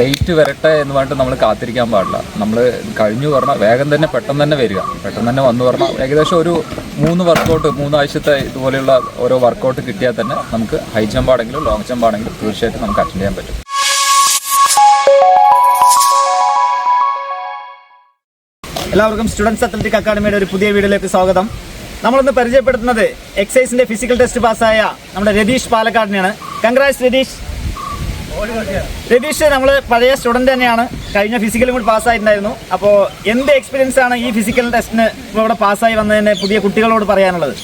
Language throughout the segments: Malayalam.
ഡേറ്റ് വരട്ടെ എന്ന് പറഞ്ഞിട്ട് നമ്മൾ കാത്തിരിക്കാൻ പാടില്ല. നമ്മൾ കഴിഞ്ഞു പറഞ്ഞാൽ വേഗം തന്നെ പെട്ടെന്ന് തന്നെ വരിക. പെട്ടെന്ന് തന്നെ വന്നു പറഞ്ഞാൽ ഏകദേശം ഒരു മൂന്ന് വർക്കൗട്ട് മൂന്നാഴ്ചത്തെ ഇതുപോലെയുള്ള ഓരോ വർക്കൗട്ട് കിട്ടിയാൽ തന്നെ നമുക്ക് ഹൈ ജമ്പ് ആണെങ്കിലും ലോങ് ജമ്പ് ആണെങ്കിലും തീർച്ചയായിട്ടും നമുക്ക് അറ്റൻഡ് ചെയ്യാൻ പറ്റും. എല്ലാവർക്കും സ്റ്റുഡൻസ് അത്ലറ്റിക് അക്കാഡമിയുടെ ഒരു പുതിയ വീഡിയോയിലേക്ക് സ്വാഗതം. നമ്മളൊന്ന് പരിചയപ്പെടുത്തുന്നത് എക്സൈസിന്റെ ഫിസിക്കൽ ടെസ്റ്റ് പാസ്സായ നമ്മുടെ രതീഷ് പാലക്കാടിനെയാണ്. കൺഗ്രാറ്റ്സ് രതീഷ്. രതീഷ് നമ്മൾ പഴയ സ്റ്റുഡന്റ് തന്നെയാണ്. കഴിഞ്ഞ ഫിസിക്കലും കൂടി പാസ്സായിട്ടുണ്ടായിരുന്നു അപ്പോൾ എന്ത് എക്സ്പീരിയൻസ് ആണ് ഈ ഫിസിക്കൽ ടെസ്റ്റിന് ഇവിടെ പാസ്സായി വന്നതിന് പുതിയ കുട്ടികളോട് പറയാനുള്ളത്?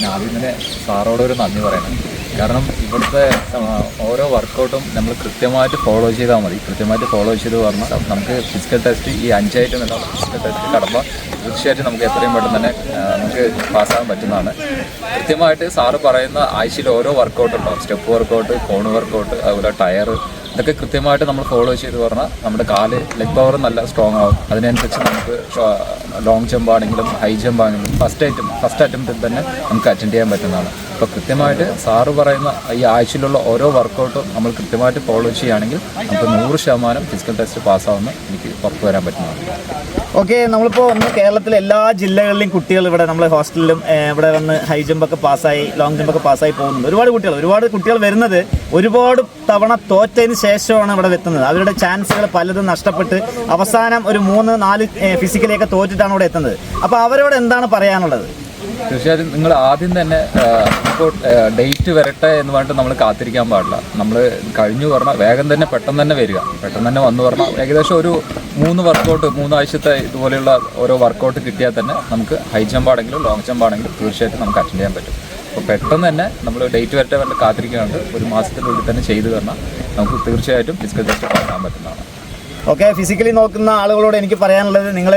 ഞാൻ ആദ്യം തന്നെ സാറോട് ഒരു നന്ദി പറയണം. കാരണം ഇവിടുത്തെ ഓരോ വർക്കൗട്ടും നമ്മൾ കൃത്യമായിട്ട് ഫോളോ ചെയ്താൽ മതി. കൃത്യമായിട്ട് ഫോളോ ചെയ്ത് പറഞ്ഞാൽ നമുക്ക് ഫിസിക്കൽ ടെസ്റ്റ് ഈ അഞ്ചായിട്ട് എന്നുള്ള ഫിസിക്കൽ ടെസ്റ്റ് കടമ്പോൾ തീർച്ചയായിട്ടും നമുക്ക് എത്രയും പെട്ടെന്ന് തന്നെ നമുക്ക് പാസ്സാകാൻ പറ്റുന്നതാണ്. കൃത്യമായിട്ട് സാറ് പറയുന്ന ആഴ്ചയിൽ ഓരോ വർക്കൗട്ട് ഉണ്ടാവും സ്റ്റെപ്പ് വർക്കൗട്ട് കോൺ വർക്കൗട്ട് അതുപോലെ ടയർ ഇതൊക്കെ കൃത്യമായിട്ട് നമ്മൾ ഫോളോ ചെയ്ത് പറഞ്ഞാൽ നമ്മുടെ കാൽ ലെഗ് പവർ നല്ല സ്ട്രോങ് ആവും. അതിനനുസരിച്ച് നമുക്ക് ലോങ് ജമ്പ് ആണെങ്കിലും ഹൈ ജമ്പ് ആണെങ്കിലും ഫസ്റ്റ് ഐറ്റം ഫസ്റ്റ് അറ്റംപ്റ്റിൽ തന്നെ നമുക്ക് അറ്റൻഡ് ചെയ്യാൻ പറ്റുന്നതാണ്. അപ്പോൾ കൃത്യമായിട്ട് സാറ് പറയുന്ന ഈ ആഴ്ചയിലുള്ള ഓരോ വർക്കൗട്ടും നമ്മൾ കൃത്യമായിട്ട് ഫോളോ ചെയ്യുകയാണെങ്കിൽ നമുക്ക് നൂറ് ശതമാനം ഫിസിക്കൽ ടെസ്റ്റ് പാസ്സാവുമെന്ന് എനിക്ക് പുറത്തു വരാൻ പറ്റുന്നതാണ്. ഓക്കെ നമ്മളിപ്പോൾ ഒന്ന് കേരളത്തിലെ എല്ലാ ജില്ലകളിലെയും കുട്ടികൾ ഇവിടെ നമ്മളെ ഹോസ്റ്റലിലും ഇവിടെ വന്ന് ഹൈ ജമ്പൊക്കെ പാസ്സായി ലോങ് ജമ്പൊക്കെ പാസ്സായി പോകുന്നുണ്ട്. ഒരുപാട് കുട്ടികൾ ഒരുപാട് കുട്ടികൾ വരുന്നത് ഒരുപാട് തവണ തോറ്റതിന് ശേഷമാണ് ഇവിടെ എത്തുന്നത്. അവരുടെ ചാൻസുകൾ പലതും നഷ്ടപ്പെട്ട് അവസാനം ഒരു മൂന്ന് നാല് ഫിസിക്കലിയൊക്കെ തോറ്റിട്ടാണ് ഇവിടെ എത്തുന്നത്. അപ്പോൾ അവരോട് എന്താണ് പറയാനുള്ളത്? തീർച്ചയായിട്ടും നിങ്ങൾ ആദ്യം തന്നെ ഇപ്പോൾ ഡേറ്റ് വരട്ടെ എന്ന് പറഞ്ഞിട്ട് നമ്മൾ കാത്തിരിക്കാൻ പാടില്ല. നമ്മൾ കഴിഞ്ഞു പറഞ്ഞാൽ വേഗം തന്നെ പെട്ടെന്ന് തന്നെ വരിക. പെട്ടെന്ന് തന്നെ വന്നു പറഞ്ഞാൽ ഏകദേശം ഒരു മൂന്ന് വർക്കൗട്ട് മൂന്നാഴ്ചത്തെ ഇതുപോലെയുള്ള ഓരോ വർക്കൗട്ട് കിട്ടിയാൽ തന്നെ നമുക്ക് ഹൈ ജമ്പ് ആണെങ്കിലും ലോങ് ജമ്പ് ആണെങ്കിലും തീർച്ചയായിട്ടും നമുക്ക് അറ്റൻഡ് ചെയ്യാൻ പറ്റും. അപ്പോൾ പെട്ടെന്ന് തന്നെ നമ്മൾ ഡേറ്റ് വരട്ടെ വേണ്ട കാത്തിരിക്കാണ്ട് ഒരു മാസത്തിനുള്ളിൽ തന്നെ ചെയ്തു തന്നാൽ നമുക്ക് തീർച്ചയായിട്ടും ഡിസ്കസ് ടെസ്റ്റ് പറയാൻ പറ്റുന്നതാണ്. ഓക്കെ ഫിസിക്കലി നോക്കുന്ന ആളുകളോട് എനിക്ക് പറയാനുള്ളത് നിങ്ങൾ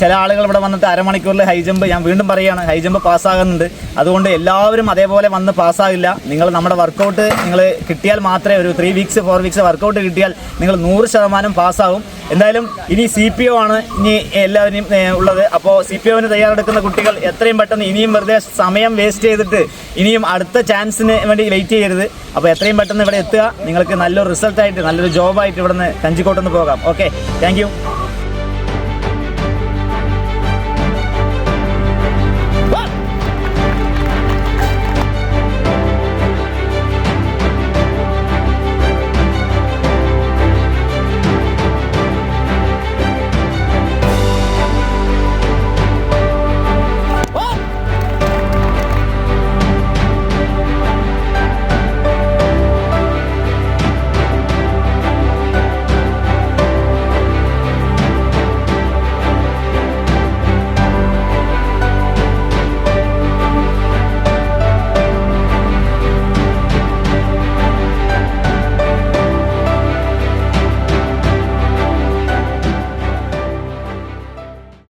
ചില ആളുകൾ ഇവിടെ വന്നിട്ട് അരമണിക്കൂറിൽ ഹൈ ജമ്പ് ഞാൻ വീണ്ടും പറയുകയാണ് ഹൈ ജമ്പ് പാസ്സാകുന്നുണ്ട്. അതുകൊണ്ട് എല്ലാവരും അതേപോലെ വന്ന് പാസ്സാകില്ല. നിങ്ങൾ നമ്മുടെ വർക്കൗട്ട് നിങ്ങൾ കിട്ടിയാൽ മാത്രമേ ഒരു three weeks four weeks workout കിട്ടിയാൽ നിങ്ങൾ നൂറ് ശതമാനം പാസ്സാകും. എന്തായാലും ഇനി സി പി ഒ ആണ് ഇനി എല്ലാവരും ഉള്ളത്. അപ്പോൾ സി പി ഒന് തയ്യാറെടുക്കുന്ന കുട്ടികൾ എത്രയും പെട്ടെന്ന് ഇനിയും വെറുതെ സമയം വേസ്റ്റ് ചെയ്തിട്ട് ഇനിയും അടുത്ത ചാൻസിന് വേണ്ടി വെയിറ്റ് ചെയ്യരുത്. അപ്പോൾ എത്രയും പെട്ടെന്ന് ഇവിടെ എത്തുക. നിങ്ങൾക്ക് നല്ലൊരു റിസൾട്ടായിട്ട് നല്ലൊരു ജോബായിട്ട് ഇവിടെ നിന്ന് കഞ്ചിക്കോട്ടെന്ന് പോകാം. Okay thank you